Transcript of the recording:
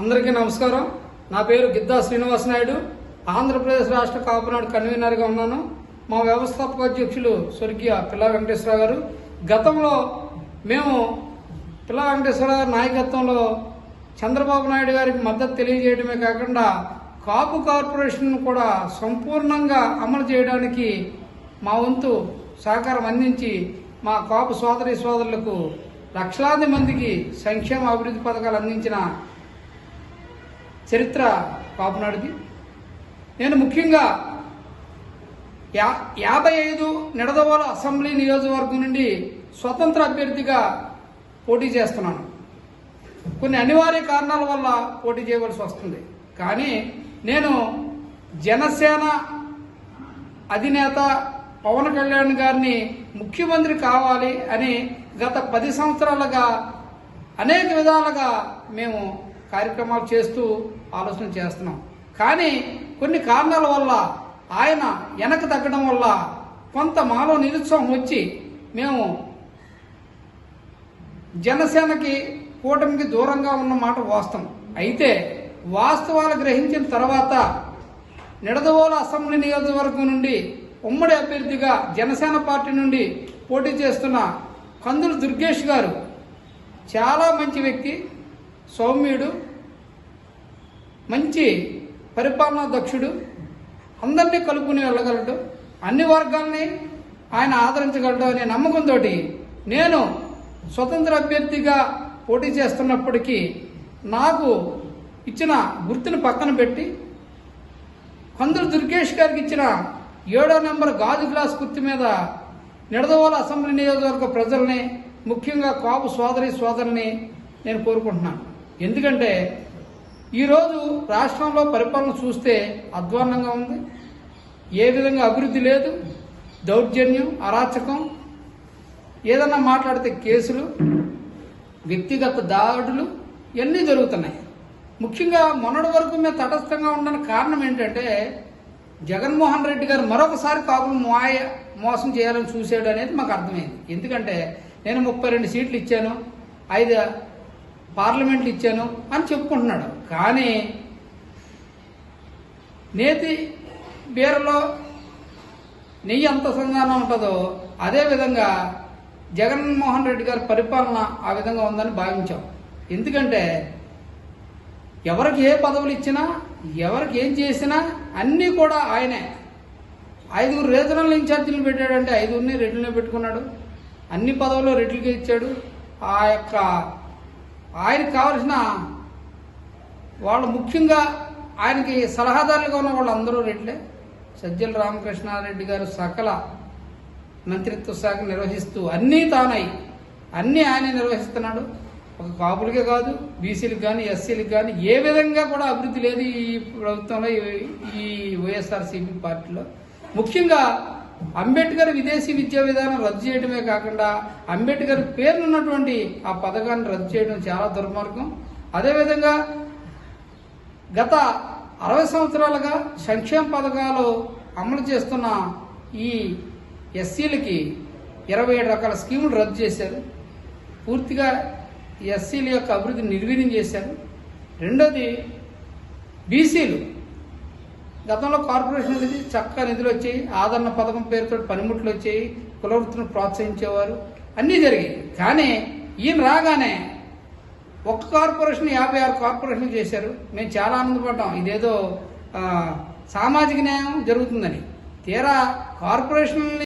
అందరికీ నమస్కారం. నా పేరు గిద్దా శ్రీనివాస నాయుడు ఆంధ్రప్రదేశ్ రాష్ట్ర కాపునాడు కన్వీనర్గా ఉన్నాను. మా వ్యవస్థాపక అధ్యక్షులు స్వర్గీయ పిల్లా వెంకటేశ్వర గారు. గతంలో మేము పిల్ల వెంకటేశ్వర గారి నాయకత్వంలో చంద్రబాబు నాయుడు గారికి మద్దతు తెలియజేయడమే కాకుండా కాపు కార్పొరేషన్ కూడా సంపూర్ణంగా అమలు చేయడానికి మా వంతు సహకారం అందించి మా కాపు సోదరి సోదరులకు లక్షలాది మందికి సంక్షేమ అభివృద్ధి పథకాలు అందించిన చరిత్ర కాపునాడుది నేను ముఖ్యంగా యా యాభై ఐదు నిడదవోల అసెంబ్లీ నియోజకవర్గం నుండి స్వతంత్ర అభ్యర్థిగా పోటీ చేస్తున్నాను. కొన్ని అనివార్య కారణాల వల్ల పోటీ చేయవలసి వస్తుంది. కానీ నేను జనసేన అధినేత పవన్ కళ్యాణ్ గారిని ముఖ్యమంత్రి కావాలి అని గత పది సంవత్సరాలుగా అనేక విధాలుగా మేము కార్యక్రమాలు చేస్తూ ఆలోచన చేస్తున్నాం. కానీ కొన్ని కారణాల వల్ల ఆయన వెనక తగ్గడం వల్ల కొంత మాలో నిరుత్సాహం వచ్చి మేము జనసేనకి కూటమికి దూరంగా ఉన్న మాట వాస్తవం. అయితే వాస్తవాలు గ్రహించిన తర్వాత నిడదవోల అసెంబ్లీ నియోజకవర్గం నుండి ఉమ్మడి అభ్యర్థిగా జనసేన పార్టీ నుండి పోటీ చేస్తున్న కందులు దుర్గేష్ గారు చాలా మంచి వ్యక్తి. సౌమ్యుడు మంచి పరిపాలనా దక్షుడు అందరినీ కలుపుకుని వెళ్ళగలడు అన్ని వర్గాల్ని ఆయన ఆదరించగలడు అనే నమ్మకంతో నేను స్వతంత్ర అభ్యర్థిగా పోటీ చేస్తున్నప్పటికీ నాకు ఇచ్చిన గుర్తును పక్కన పెట్టి కందులు దుర్గేష్ గారికి ఇచ్చిన ఏడో నెంబర్ గాజు గ్లాస్ గుర్తు మీద నిడదవోల అసెంబ్లీ నియోజకవర్గ ప్రజల్ని ముఖ్యంగా కాపు సోదరి సోదరుని నేను కోరుకుంటున్నాను. ఎందుకంటే ఈరోజు రాష్ట్రంలో పరిపాలన చూస్తే అధ్వాన్నంగా ఉంది. ఏ విధంగా అభివృద్ధి లేదు దౌర్జన్యం అరాచకం ఏదన్నా మాట్లాడితే కేసులు వ్యక్తిగత దాడులు ఇవన్నీ జరుగుతున్నాయి. ముఖ్యంగా మొన్నటి వరకు మేము తటస్థంగా ఉండడానికి కారణం ఏంటంటే జగన్మోహన్ రెడ్డి గారు మరొకసారి కాపులు మాయ మోసం చేయాలని చూసాడు అనేది మాకు అర్థమైంది. ఎందుకంటే నేను ముప్పై రెండు సీట్లు ఇచ్చాను ఐదు పార్లమెంట్లు ఇచ్చాను అని చెప్పుకుంటున్నాడు. కానీ నేతి బీరలో నెయ్యి ఎంత సంధానం ఉంటుందో అదే విధంగా జగన్మోహన్ రెడ్డి గారి పరిపాలన ఆ విధంగా ఉందని భావించాం. ఎందుకంటే ఎవరికి ఏ పదవులు ఇచ్చినా ఎవరికి ఏం చేసినా అన్నీ కూడా ఆయనే. ఐదుగురు రీజనల్ ఇన్ఛార్జీలు పెట్టాడంటే ఐదుగురిని రెడ్లనే పెట్టుకున్నాడు. అన్ని పదవులు రెడ్లకి ఇచ్చాడు. ఆ యొక్క ఆయనకు కావలసిన వాళ్ళు ముఖ్యంగా ఆయనకి సలహాదారులుగా ఉన్న వాళ్ళందరూ రెడ్లే. సజ్జల రామకృష్ణారెడ్డి గారు సకల మంత్రిత్వ శాఖ నిర్వహిస్తూ అన్నీ తానై అన్నీ ఆయన నిర్వహిస్తున్నాడు. ఒక కాపులకే కాదు బీసీలకు కానీ ఎస్సీలకు కానీ ఏ విధంగా కూడా అభివృద్ధి లేదు ఈ ప్రభుత్వంలో ఈ వైఎస్ఆర్సీపీ పార్టీలో. ముఖ్యంగా అంబేద్కర్ విదేశీ విద్యా విధానం రద్దు చేయడమే కాకుండా అంబేద్కర్ పేరునున్నటువంటి ఆ పథకాన్ని రద్దు చేయడం చాలా దుర్మార్గం. అదేవిధంగా గత అరవై సంవత్సరాలుగా సంక్షేమ పథకాలు అమలు చేస్తున్న ఈ ఎస్సీలకి ఇరవై ఏడు రకాల స్కీములు రద్దు చేశారు. పూర్తిగా ఎస్సీల యొక్క అభివృద్ధిని నిర్వీర్యం చేశారు. రెండోది బీసీలు. గతంలో కార్పొరేషన్ అనేది చక్కగా నిధులు వచ్చాయి. ఆదరణ పథకం పేరుతో పనిముట్లు వచ్చాయి. కులవృత్తిని ప్రోత్సహించేవారు. అన్నీ జరిగాయి. కానీ ఈయన రాగానే ఒక్క కార్పొరేషన్ యాభై ఆరు కార్పొరేషన్ చేశారు. మేము చాలా ఆనందపడ్డాం. ఇదేదో సామాజిక న్యాయం జరుగుతుందని. తీరా కార్పొరేషన్